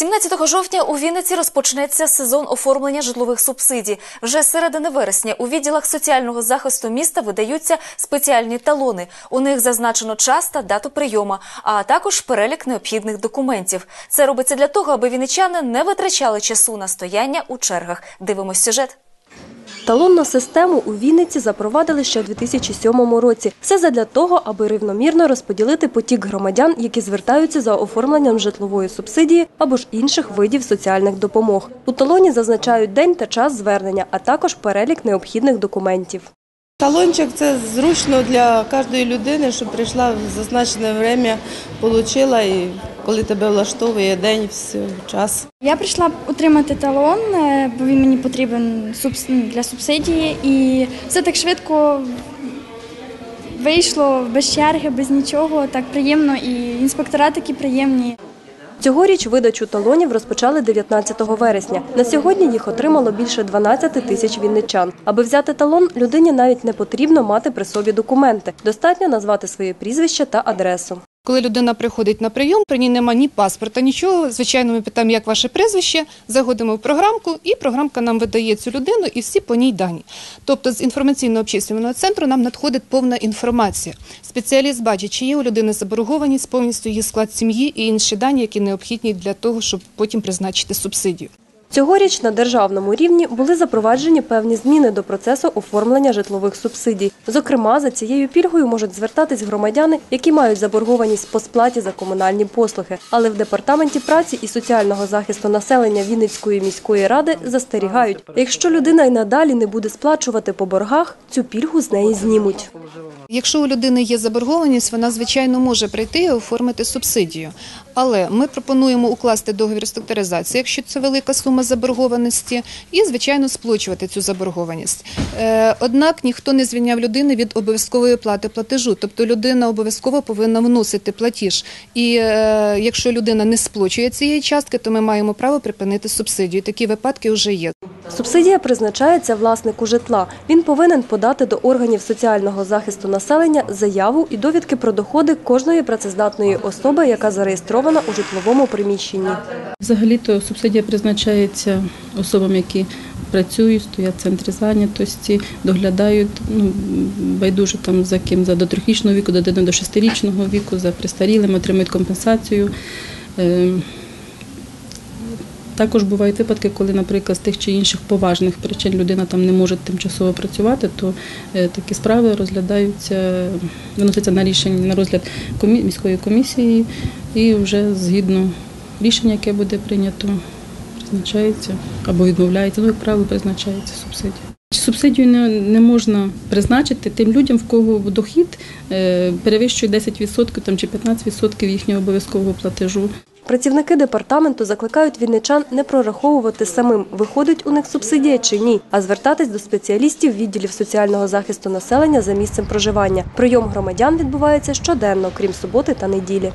17 жовтня у Вінниці розпочнеться сезон оформлення житлових субсидій. Вже середини вересня у відділах соціального захисту міста видаються спеціальні талони. У них зазначено час та дату прийому, а також перелік необхідних документів. Це робиться для того, аби вінничани не витрачали часу на стояння у чергах. Дивимось сюжет. Талонну систему у Вінниці запровадили ще у 2007 році. Все задля того, аби рівномірно розподілити потік громадян, які звертаються за оформленням житлової субсидії або ж інших видів соціальних допомог. У талоні зазначають день та час звернення, а також перелік необхідних документів. Талончик це зручно для кожної людини, щоб прийшла в зазначене время, отримала і коли тебе влаштовує день, все, час. Я прийшла отримати талон, е, бо він мені потрібен субс- для субсидії, і все так швидко вийшло без черги, без нічого. Так приємно, і інспектора такі приємні. Цьогоріч видачу талонів розпочали 19 вересня. На сьогодні їх отримало більше 12 тисяч вінничан. Аби взяти талон, людині навіть не потрібно мати при собі документи. Достатньо назвати своє прізвище та адресу. Коли людина приходить на прийом, при ній немає ні паспорта, нічого. Звичайно, ми питаємо, як ваше прізвище, заходимо в програмку, і програмка нам видає цю людину і всі по ній дані. Тобто з інформаційно-обчислювального центру нам надходить повна інформація. Спеціаліст бачить, чи є у людини заборгованість, повністю її склад сім'ї і інші дані, які необхідні для того, щоб потім призначити субсидію. Цьогоріч на державному рівні були запроваджені певні зміни до процесу оформлення житлових субсидій. Зокрема, за цією пільгою можуть звертатись громадяни, які мають заборгованість по сплаті за комунальні послуги. Але в департаменті праці і соціального захисту населення Вінницької міської ради застерігають, якщо людина й надалі не буде сплачувати по боргах, цю пільгу з неї знімуть. Якщо у людини є заборгованість, вона звичайно може прийти і оформити субсидію. Але ми пропонуємо укласти договір структуризації, якщо це велика сума заборгованості, і звичайно сплачувати цю заборгованість. Е, Однак ніхто не звільняв людини від обов'язкової плати платежу, тобто людина обов'язково повинна вносити платіж. І е, якщо людина не сплачує цієї частки, то ми маємо право припинити субсидію. Такі випадки вже є. Субсидія призначається власнику житла. Він повинен подати до органів соціального захисту населення заяву і довідки про доходи кожної працездатної особи, яка зареєстрована у житловому приміщенні. Взагалі-то субсидія призначається особам, які працюють, стоять в центрі зайнятості, доглядають ну, байдуже там за ким за до трьохрічного віку, до до шестирічного віку, за престарілими, отримують компенсацію. Також бувають випадки, коли, наприклад, з тих чи інших поважних причин людина там не може тимчасово працювати, то е, такі справи розглядаються, виносяться на рішення на розгляд міської комісії і вже згідно рішення, яке буде прийнято, призначається або відмовляється. Ну, як правило, призначається субсидія. Субсидію не, не можна призначити тим людям, в кого дохід е, перевищує 10% там, чи 15% їхнього обов'язкового платежу. Працівники департаменту закликають вінничан не прораховувати самим, виходить у них субсидія чи ні, а звертатись до спеціалістів відділів соціального захисту населення за місцем проживання. Прийом громадян відбувається щоденно, крім суботи та неділі.